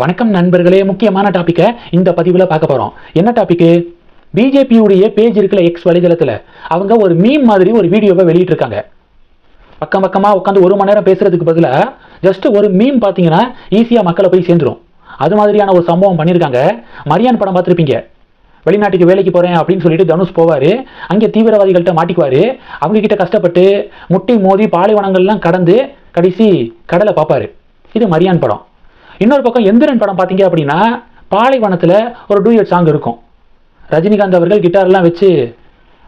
வணக்கம் நண்பர்களே முக்கியமான டாப்பிக்கை இந்த பதிவில் பார்க்க போகிறோம் என்ன டாப்பிக்கு பிஜேபியுடைய பேஜ் இருக்கிற எக்ஸ் வலைதளத்தில். அவங்க ஒரு மீம் மாதிரி ஒரு வீடியோவை வெளியிட்டிருக்காங்க. பக்கம் பக்கமாக உட்காந்து ஒரு மணி நேரம் பேசுறதுக்கு பதிலாக ஜஸ்ட் ஒரு மீம் பார்த்தீங்கன்னா ஈஸியாக மக்களை போய் சேர்ந்துரும். அது மாதிரியான ஒரு சம்பவம் பண்ணியிருக்காங்க. மரியான் படம் பார்த்துருப்பீங்க. வெளிநாட்டுக்கு வேலைக்கு போகிறேன் அப்படின்னு சொல்லிட்டு தனுஷ் போவார். அங்கே தீவிரவாதிகள்கிட்ட மாட்டிக்குவார். அவங்கக்கிட்ட கஷ்டப்பட்டு முட்டி மோதி பாலைவனங்கள்லாம் கடந்து கடைசி கடலை பார்ப்பாரு. இது மரியான் படம். இன்னொரு பக்கம் எந்திரன் படம் பார்த்தீங்க அப்படின்னா பாலைவனத்தில் ஒரு டூயட் சாங் இருக்கும். ரஜினிகாந்த் அவர்கள் கிட்டார்லாம் வச்சு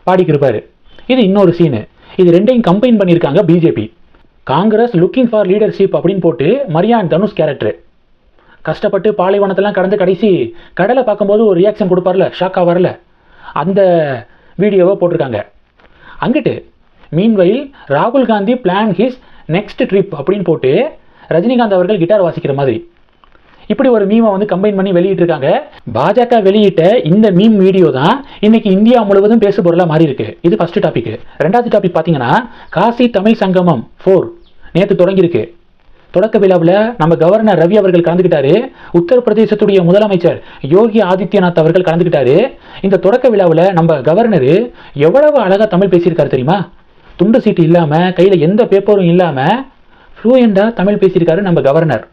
பாடிக்கிருப்பார். இது இன்னொரு சீனு இது ரெண்டையும் கம்பைன் பண்ணியிருக்காங்க BJP Congress looking for leadership அப்படின்னு போட்டு மரியான் தனுஷ் கேரக்டர் கஷ்டப்பட்டு பாலைவனத்தெல்லாம் கடந்து கடைசி கடலை பார்க்கும்போது ஒரு ரியாக்ஷன் கொடுப்பார்ல ஷாக்காக வரல. அந்த வீடியோவை போட்டிருக்காங்க. அங்கிட்டு மீன்வயில் ராகுல் Gandhi plan his next trip அப்படின்னு போட்டு ரஜினிகாந்த் அவர்கள் கிட்டார் வாசிக்கிற மாதிரி. இப்படி ஒரு மீமை வந்து கம்பைன் பண்ணி வெளியிட்டிருக்காங்க. பாஜக வெளியிட்ட இந்த மீம் வீடியோ தான் இன்னைக்கு இந்தியா முழுவதும் பேசு பொருளாக மாறி இருக்கு. இது ஃபர்ஸ்ட் டாபிக் ரெண்டாவது டாபிக் பார்த்தீங்கன்னா காசி தமிழ் சங்கமம் ஃபோர் நேற்று தொடங்கியிருக்கு. தொடக்க விழாவில் நம்ம கவர்னர் ரவி அவர்கள் கலந்துக்கிட்டாரு. உத்தரப்பிரதேசத்துடைய முதலமைச்சர் யோகி ஆதித்யநாத் அவர்கள் கலந்துக்கிட்டாரு. இந்த தொடக்க விழாவில் நம்ம கவர்னர் எவ்வளவு அழகாக தமிழ் பேசியிருக்காரு தெரியுமா? துண்டு சீட்டு இல்லாமல் கையில் எந்த பேப்பரும் இல்லாமல் ஃப்ளூயண்டாக தமிழ் பேசியிருக்காரு நம்ம கவர்னர்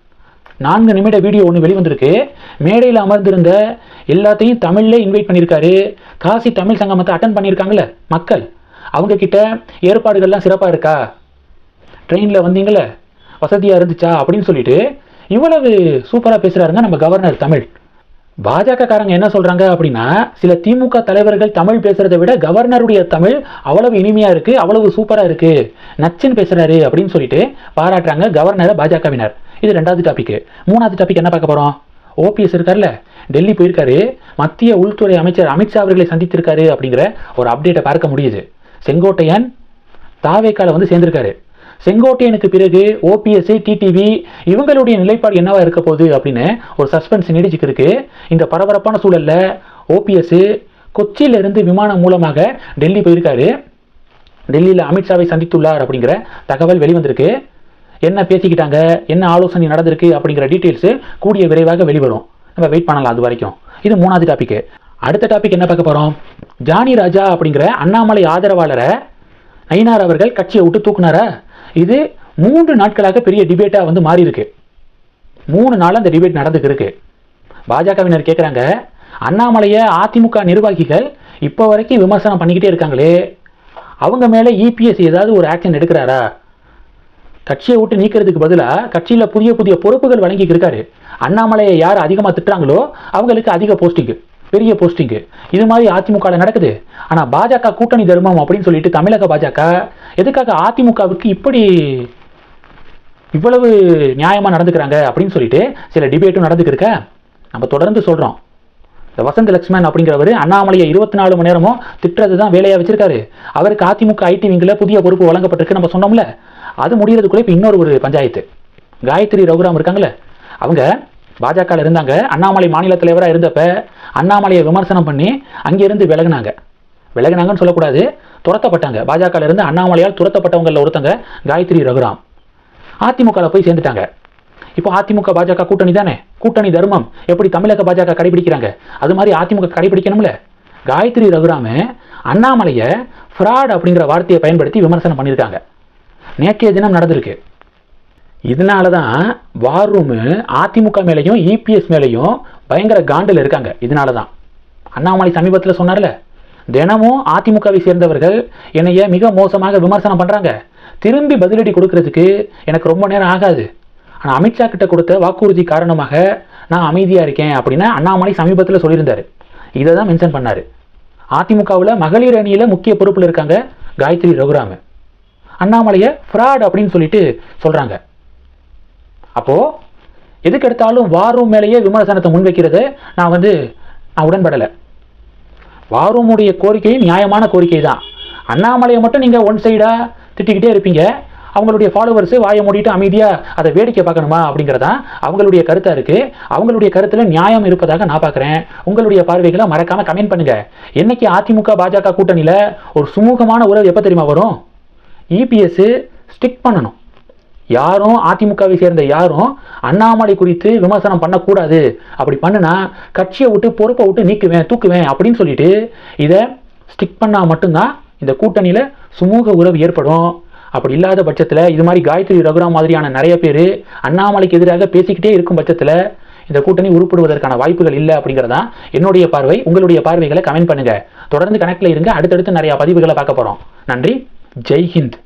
நான்கு நிமிட வீடியோ ஒன்று வெளிவந்திருக்கு. மேடையில் அமர்ந்திருந்த எல்லாத்தையும் தமிழ்லே இன்வைட் பண்ணியிருக்காரு. காசி தமிழ் சங்கமத்தை அட்டன் பண்ணியிருக்காங்கல்ல மக்கள். அவங்கக்கிட்ட ஏற்பாடுகள்லாம் சிறப்பாக இருக்கா? ட்ரெயினில் வந்தீங்களே வசதியாக இருந்துச்சா? அப்படின்னு சொல்லிட்டு இவ்வளவு சூப்பராக பேசுகிறாருங்க நம்ம கவர்னர் தமிழ். பாஜக காரங்க என்ன சொல்கிறாங்க அப்படின்னா சில திமுக தலைவர்கள் தமிழ் பேசுகிறத விட கவர்னருடைய தமிழ் அவ்வளவு இனிமையாக இருக்குது அவ்வளவு சூப்பராக இருக்குது நச்சுன்னு பேசுகிறாரு அப்படின்னு சொல்லிட்டு பாராட்டுறாங்க கவர்னரை பாஜகவினர். இது ரெண்டாவது டாபிக் மூணாவது டாபிக் என்ன பார்க்க போகிறோம் ஓபிஎஸ் இருக்கார்ல? டெல்லி போயிருக்காரு. மத்திய உள்துறை அமைச்சர் அமித்ஷா அவர்களை சந்தித்திருக்காரு அப்படிங்கிற ஒரு அப்டேட்டை பார்க்க முடியுது. செங்கோட்டையன் தாவேக்கால வந்து சேர்ந்திருக்காரு. செங்கோட்டையனுக்கு பிறகு ஓபிஎஸ் டிடிவி இவங்களுடைய நிலைப்பாடு என்னவா இருக்க போகுது அப்படின்னு ஒரு சஸ்பென்ஸ் நீடிச்சுக்கு இருக்கு. இந்த பரபரப்பான சூழல்ல ஓபிஎஸ் கொச்சியிலிருந்து விமானம் மூலமாக டெல்லி போயிருக்காரு. டெல்லியில் அமித்ஷாவை சந்தித்துள்ளார் அப்படிங்கிற தகவல் வெளிவந்திருக்கு. என்ன பேசிக்கிட்டாங்க? என்ன ஆலோசனை நடந்திருக்கு அப்படிங்கிற டீட்டெயில்ஸு கூடிய விரைவாக வெளிவரும். நம்ம வெயிட் பண்ணலாம் அது வரைக்கும். இது மூணாவது டாபிக்கு அடுத்த டாபிக் என்ன பார்க்க போகிறோம் ஜானி ராஜா அப்படிங்கிற அண்ணாமலை ஆதரவாளரை நயினார் அவர்கள் கட்சியை விட்டு தூக்குனாரா? இது மூன்று நாட்களாக பெரிய டிபேட்டாக வந்து மாறி இருக்கு மூணு நாள் அந்த டிபேட் நடந்துக்கு இருக்கு. பாஜகவினர் கேட்குறாங்க அண்ணாமலையை அதிமுக நிர்வாகிகள் இப்போ வரைக்கும் விமர்சனம் பண்ணிக்கிட்டே இருக்காங்களே. அவங்க மேலே இபிஎஸ் ஏதாவது ஒரு ஆக்ஷன் எடுக்கிறாரா? கட்சியை விட்டு நீக்கிறதுக்கு பதிலாக கட்சியில் புதிய புதிய பொறுப்புகள் வழங்கி இருக்காரு. அண்ணாமலையை யார் அதிகமாக திட்டுறாங்களோ அவங்களுக்கு அதிக போஸ்டிங்கு பெரிய போஸ்டிங்கு இது மாதிரி அதிமுகவில் நடக்குது. ஆனால் பாஜக கூட்டணி தர்மம் அப்படின்னு சொல்லிட்டு தமிழக பாஜக எதுக்காக அதிமுகவுக்கு இப்படி இவ்வளவு நியாயமாக நடந்துக்கிறாங்க அப்படின்னு சொல்லிட்டு சில டிபேட்டும் நடந்துக்கிருக்க நம்ம தொடர்ந்து சொல்கிறோம் வசந்த் லக்ஷ்மன் அப்படிங்கிறவர் அண்ணாமலையை இருபத்தி நாலு மணி நேரமும் திட்டுறது தான் வேலையாக வச்சிருக்காரு. அவருக்கு அதிமுக ஐடி விங்கில் புதிய பொறுப்பு வழங்கப்பட்டிருக்கு நம்ம சொன்னோம்ல. அது முடிகிறதுக்குள்ளே இப்போ இன்னொரு ஒரு பஞ்சாயத்து. காயத்ரி ரகுராம் இருக்காங்களே அவங்க பாஜகவில் இருந்தாங்க. அண்ணாமலை மாநில தலைவராக இருந்தப்ப அண்ணாமலையை விமர்சனம் பண்ணி அங்கேருந்து விலகினாங்க. விலகினாங்கன்னு சொல்லக்கூடாது. துரத்தப்பட்டாங்க. பாஜகவில் இருந்து அண்ணாமலையால் துரத்தப்பட்டவங்களில் ஒருத்தங்க காயத்ரி ரகுராம். அதிமுகவில் போய் சேர்ந்துட்டாங்க. இப்போ அதிமுக பாஜக கூட்டணி தானே கூட்டணி தர்மம். எப்படி தமிழக பாஜக கடைபிடிக்கிறாங்க? அது மாதிரி அதிமுக கடைபிடிக்கணும்ல? காயத்ரி ரகுராம அண்ணாமலையை ஃப்ராட் அப்படிங்கிற வார்த்தையை பயன்படுத்தி விமர்சனம் பண்ணியிருக்காங்க. நேற்றைய தினம் நடந்திருக்கு. இதனால தான் வார் ரூமு அதிமுக மேலேயும் இபிஎஸ் மேலேயும் பயங்கர காண்டில் இருக்காங்க. இதனால தான் அண்ணாமலை சமீபத்தில் சொன்னார்ல தினமும் அதிமுகவை சேர்ந்தவர்கள் என்னைய மிக மோசமாக விமர்சனம் பண்ணுறாங்க திரும்பி பதிலடி கொடுக்கறதுக்கு எனக்கு ரொம்ப நேரம் ஆகாது. அமித்ஷா கிட்ட கொடுத்த வாக்குறுதி காரணமாக நான் அமைதியாக இருக்கேன் அப்படின்னு அண்ணாமலை சமீபத்தில் சொல்லியிருந்தார். இதை தான் மென்ஷன் பண்ணார். அதிமுகவில் மகளிர் அணியில் முக்கிய பொறுப்பில் இருக்காங்க காயத்ரி ரகுராம். அண்ணாமலையை ஃப்ராட் அப்படின்னு சொல்லிட்டு சொல்கிறாங்க அப்போது எதுக்கு எடுத்தாலும் வாரும் மேலேயே விமர்சனத்தை முன்வைக்கிறது நான் வந்து நான் உடன்படலை. வாரூமுடைய கோரிக்கையும் நியாயமான கோரிக்கை தான் அண்ணாமலையை மட்டும் நீங்கள் ஒன் சைடாக திட்டிக்கிட்டே இருப்பீங்க. அவங்களுடைய ஃபாலோவர்ஸு வாயை மூடிட்டு அமைதியாக அதை வேடிக்கை பார்க்கணுமா அப்படிங்கிறதா அவங்களுடைய கருத்தாக இருக்குது அவங்களுடைய கருத்தில் நியாயம் இருப்பதாக நான் பார்க்குறேன். உங்களுடைய பார்வைகளை மறக்காமல் கமெண்ட் பண்ணுங்கள் என்னைக்கு அதிமுக பாஜக கூட்டணியில் ஒரு சுமூகமான உறவு எப்போ தெரியுமா வரும்? இபிஎஸ் ஸ்டிக் பண்ணணும். யாரும் அதிமுகவை சேர்ந்த யாரும் அண்ணாமலை குறித்து விமர்சனம் பண்ணக்கூடாது. அப்படி பண்ணுனா கட்சியை விட்டு பொறுப்பை விட்டு நீக்குவேன் தூக்குவேன் அப்படின்னு சொல்லிட்டு இதை ஸ்டிக் பண்ணால் மட்டும்தான் இந்த கூட்டணியில் சுமூக உறவு ஏற்படும். அப்படி இல்லாத பட்சத்தில் இது மாதிரி காயத்ரி ரகுராம் மாதிரியான நிறைய பேர் அண்ணாமலைக்கு எதிராக பேசிக்கிட்டே இருக்கும் பட்சத்தில் இந்த கூட்டணி உருப்படுவதற்கான வாய்ப்புகள் இல்லை அப்படிங்கிறதான் என்னுடைய பார்வை. உங்களுடைய பார்வைகளை கமெண்ட் பண்ணுங்கள் தொடர்ந்து கணக்கில் இருங்க. அடுத்தடுத்து நிறையா பதிவுகளை பார்க்க போகிறோம் நன்றி. ஜெய்ஹிந்த்